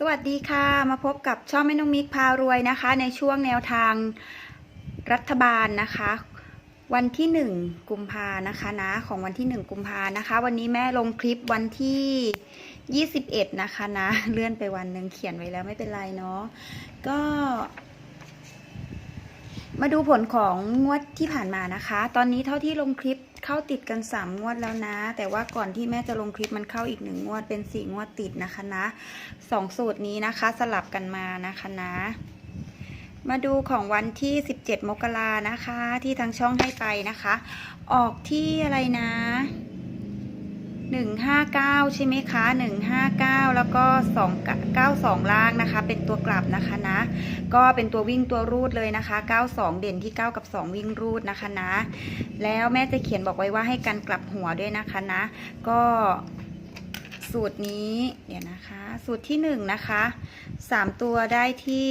สวัสดีค่ะ มาพบกับช่องแม่น้องมิกพารวยนะคะ ในช่วงแนวทางรัฐบาลนะคะ วันที่หนึ่งกุมภานะคะนะของวันที่หนึ่งกุมภานะคะ วันนี้แม่ลงคลิปวันที่ 21 นะคะนะเลื่อนไปวันหนึ่งเขียนไว้แล้วไม่เป็นไรเนาะก็ มาดูผลของงวดที่ผ่านมานะคะ ตอนนี้เท่าที่ลงคลิป เข้าติดกัน 3 งวดแล้วนะ แต่ว่าก่อนที่แม่จะลงคลิปมันเข้าอีกหนึ่งงวดเป็น 4 งวดติดนะคะนะสองสูตรนี้นะคะสลับกันมานะคะนะ มาดูของวันที่ 17 มกรานะคะ ที่ทางช่องให้ไปนะคะ ออกที่อะไรนะ 159 ใช่ไหมคะ 159 แล้วก็2 92 ล่างนะคะ เป็นตัวกลับนะคะนะ ก็เป็นตัววิ่งตัวรูดเลยนะคะ 92 เด่นที่ 9 กับ 2 วิ่งรูดนะคะนะ แล้วแม่จะเขียนบอกไว้ว่าให้กันกลับหัวด้วยนะคะนะ ก็สูตรนี้ เดี๋ยวนะคะ สูตรที่ 1 นะคะ 3 ตัวได้ที่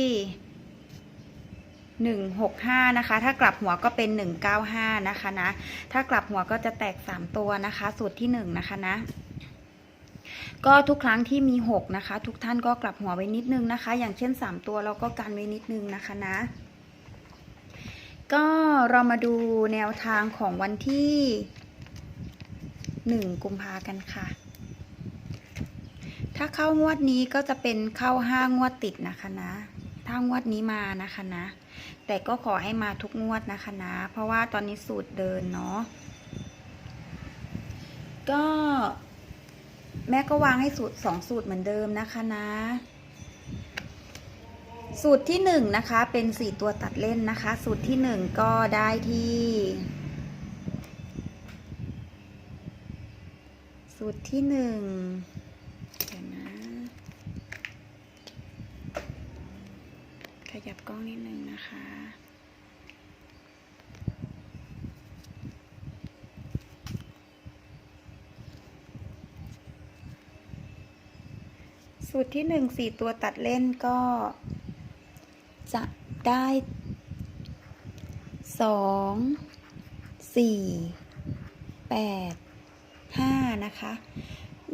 165 นะคะ ถ้ากลับหัวก็เป็น 195 นะคะนะ ถ้ากลับหัวก็จะแตก 3 ตัวนะคะ สูตรที่ 1 นะคะนะ ก็ทุกครั้งที่มี 6 นะคะ ทุกท่านก็กลับหัวไว้นิดนึงนะคะ อย่างเช่น 3 ตัวเราก็กันไว้นิดนึงนะคะนะ ก็เรามาดูแนวทางของวันที่ 1 กุมภากันค่ะ ถ้าเข้างวดนี้ก็จะเป็นเข้า 5 งวดติดนะคะนะ ถ้างวดนี้มานะคะนะ แต่ก็ขอให้มาทุกงวดนะคะนะ เพราะว่าตอนนี้สูตรเดินเนาะก็แม่ก็วางให้สูตรสองสูตรเหมือนเดิมนะคะนะ สูตรที่หนึ่งนะคะเป็นสี่ตัวตัดเล่นนะคะ สูตรที่หนึ่งก็ได้ที่สูตรที่หนึ่งเดี๋ยวนะ ข ยับกล้องนิดนึงนะคะ สูตรที่หนึ่งสี่ตัวตัดเล่นก็ จะได้สองสี่แปดห้านะคะ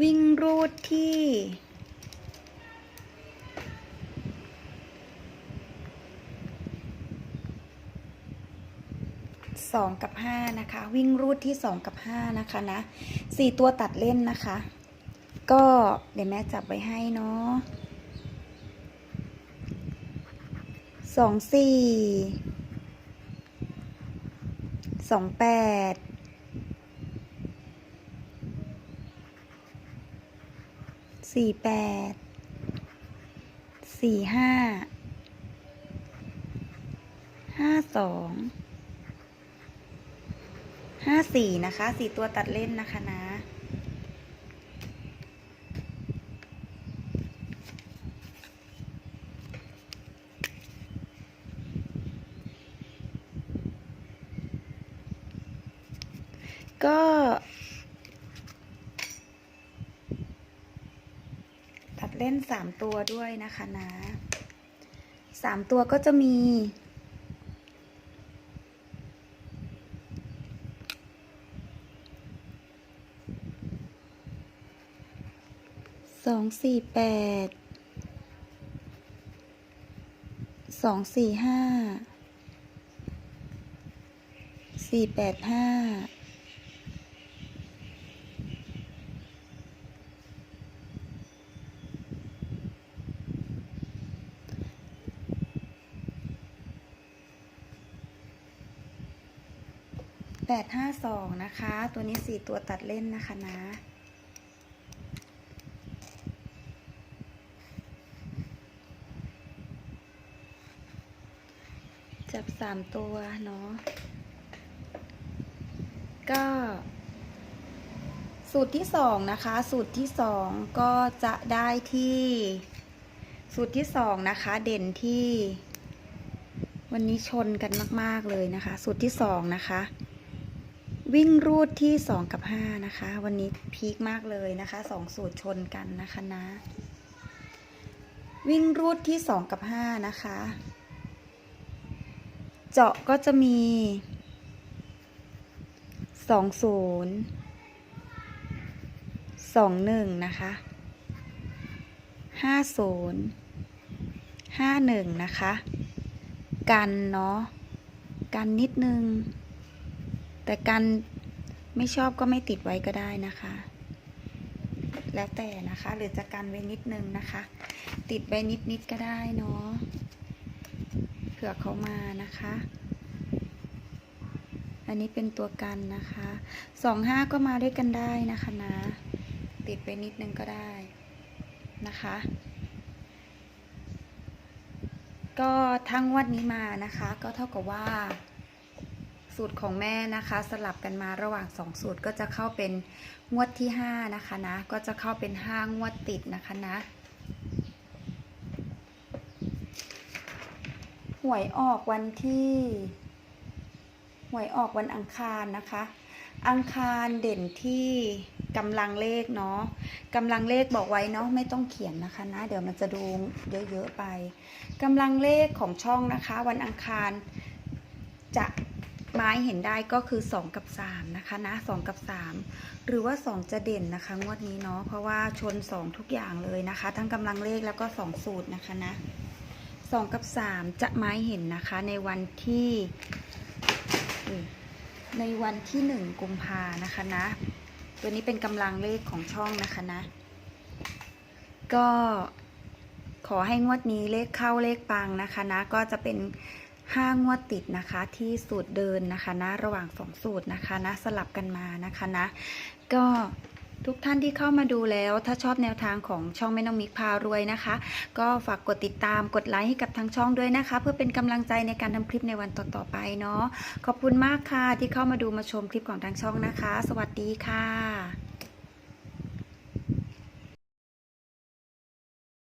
วิ่งรูดที่ สองกับห้านะคะ วิ่งรูดที่สองกับห้านะคะนะสี่ตัวตัดเล่นนะคะ ก็เดี๋ยวแม่จับไว้ให้เนาะสองสี่สองแปดสี่แปดสี่ห้าห้าสอง ห้าสี่นะคะสี่ตัวตัดเล่นนะคะนะ ก็ตัดเล่นสามตัวด้วยนะคะนะสามตัวก็จะมี สองสี่แปดสองสี่ห้าสี่แปดห้าแปดห้าสองนะคะ ตัวนี้สี่ตัวตัดเล่นนะคะนะ สามตัวเนาะ ก็ สูตรที่สองนะคะ สูตรที่สองก็จะได้ที่ สูตรที่สองนะคะ เด่นที่ วันนี้ชนกันมาก ๆ เลยนะคะ สูตรที่สองนะคะวิ่งรูดที่สองกับห้านะคะ วันนี้พีคมากเลยนะคะสองสูตรชนกันนะคะนะ วิ่งรูดที่สองกับห้านะคะ เจาะก็จะมีสองศูนย์สองหนึ่งนะคะห้าศูนย์ห้าหนึ่งนะคะ กันเนาะ กันนิดนึง แต่กันไม่ชอบก็ไม่ติดไว้ก็ได้นะคะ แล้วแต่นะคะ หรือจะกันไว้นิดนึงนะคะ ติดไว้นิดนิดก็ได้เนาะ ผื่อเขามานะคะ อันนี้เป็นตัวกันนะคะสองห้าก็มาด้วยกันได้นะคะนะ ติดไปนิดนึงก็ได้นะคะ ก็ทั้งงวัดนี้มานะคะ ก็เท่ากับว่า สูตรของแม่นะคะ สลับกันมาระหว่างสองสูตรก็จะเข้าเป็นงวดที่ห้านะคะนะ ก็จะเข้าเป็นห้างวดติดนะคะนะ หวยออกวันที่ หวยออกวันอังคารนะคะ อังคารเด่นที่กำลังเลขเนาะกำลังเลขบอกไว้เนาะไม่ต้องเขียนนะคะนะ เดี๋ยวมันจะดูเยอะๆไปกำลังเลขของช่องนะคะ วันอังคารจะไม้เห็นได้ก็คือ 2 กับ 3 นะคะนะ2กับ 3 หรือว่า 2 จะเด่นนะคะ งวดนี้เนาะเพราะว่าชน 2 ทุกอย่างเลยนะคะ ทั้งกำลังเลขแล้วก็ 2 สูตรนะคะนะ 2 กับ 3 จะไม้เห็นนะคะในวันที่ในวันที่ 1กุมภานะคะนะ ตัวนี้เป็นกำลังเลขของช่องนะคะนะ ก็ขอให้งวดนี้เลขเข้าเลขปังนะคะนะ ก็จะเป็น5งวดติดนะคะที่สูตรเดินนะคะนะ ระหว่าง2สูตรนะคะนะ สลับกันมานะคะนะ ก็ ทุกท่านที่เข้ามาดูแล้วถ้าชอบแนวทางของช่องแม่น้องมิกพารวยนะคะ ก็ฝากกดติดตามกดไลค์ให้กับทางช่องด้วยนะคะ เพื่อเป็นกำลังใจในการทำคลิปในวันต่อๆไปเนาะขอบคุณมากค่ะที่เข้ามาดูมาชมคลิปของทางช่องนะคะ สวัสดีค่ะ